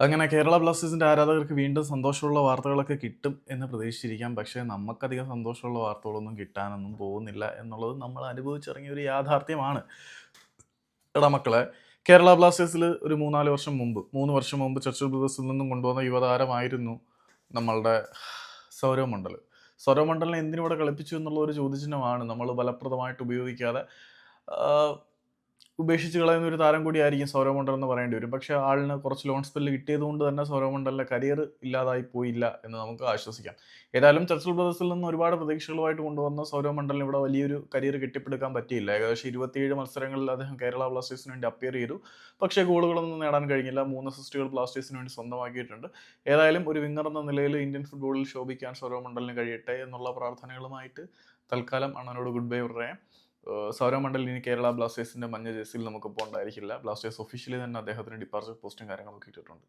അങ്ങനെ കേരള ബ്ലാസ്റ്റേഴ്സിന്റെ ആരാധകർക്ക് വീണ്ടും സന്തോഷമുള്ള വാർത്തകളൊക്കെ കിട്ടും എന്ന് പ്രതീക്ഷിച്ചിരിക്കാം. പക്ഷേ നമുക്കധികം സന്തോഷമുള്ള വാർത്തകളൊന്നും കിട്ടാനൊന്നും പോകുന്നില്ല എന്നുള്ളത് നമ്മൾ അനുഭവിച്ചിറങ്ങിയ ഒരു യാഥാർത്ഥ്യമാണ്. എടാ മക്കളെ കേരള ബ്ലാസ്റ്റേഴ്സിൽ ഒരു മൂന്നാൽ വർഷം മുമ്പ് മൂന്ന് വർഷം മുമ്പ് ചർച്ചിൽ ബ്രദേഴ്സിൽ നിന്നും കൊണ്ടുവന്ന യുവതാരമായിരുന്നു നമ്മളുടെ സൗരവ് മണ്ഡൽ സൗരവ് മണ്ഡലിനെ എന്തിനൂടെ കളിപ്പിച്ചു എന്നുള്ള ഒരു ചോദ്യചിഹ്നമാണ് നമ്മൾ ഫലപ്രദമായിട്ട് ഉപയോഗിക്കാതെ ഉപേക്ഷിച്ച് കളയുന്ന ഒരു താരം കൂടിയായിരിക്കും സൗരവ് മണ്ഡൽ എന്ന് പറയേണ്ടി വരും. പക്ഷേ ആളിന് കുറച്ച് ലോൺ സ്പെല്ല് കിട്ടിയത് കൊണ്ട് തന്നെ സൗരവ് മണ്ഡലിന്റെ കരിയർ ഇല്ലാതായി പോയില്ല എന്ന് നമുക്ക് ആശ്വസിക്കാം. ഏതായാലും ചർച്ചിൽ ബ്രദേഴ്സിൽ നിന്ന് ഒരുപാട് പ്രതീക്ഷകളുമായിട്ട് കൊണ്ടുവന്ന സൗരവ് മണ്ഡലിന് ഇവിടെ വലിയൊരു കരിയർ കെട്ടിപ്പടുക്കാൻ പറ്റിയില്ല. ഏകദേശം ഇരുപത്തിയേഴ് മത്സരങ്ങളിൽ അദ്ദേഹം കേരള ബ്ലാസ്റ്റേഴ്സിന് വേണ്ടി അപ്പിയർ ചെയ്തു. പക്ഷേ ഗോളുകളൊന്നും നേടാൻ കഴിഞ്ഞില്ല. മൂന്ന് അസിസ്റ്റുകൾ ബ്ലാസ്റ്റേഴ്സിന് വേണ്ടി സ്വന്തമാക്കിയിട്ടുണ്ട്. ഏതായാലും ഒരു വിങ്ങർ എന്ന നിലയിൽ ഇന്ത്യൻ ഫുട്ബോളിൽ ശോഭിക്കാൻ സൗരവ് മണ്ഡലിന് കഴിയട്ടെ എന്നുള്ള പ്രാർത്ഥനകളുമായിട്ട് തൽക്കാലം അണ്ണനോട് ഗുഡ് ബൈ പറയാം. സൗരവ് ഇനി കേരള ബ്ലാസ്റ്റേഴ്സിന്റെ മഞ്ഞ ജേഴ്സിയിൽ നമുക്ക് ഉണ്ടായിരിക്കില്ല ബ്ലാസ്റ്റേഴ്സ് ഒഫീഷ്യലി തന്നെ അദ്ദേഹത്തിന് ഡിപ്പാർച്ചർ പോസ്റ്റും കാര്യങ്ങളൊക്കെ ഇട്ടിട്ടുണ്ട്.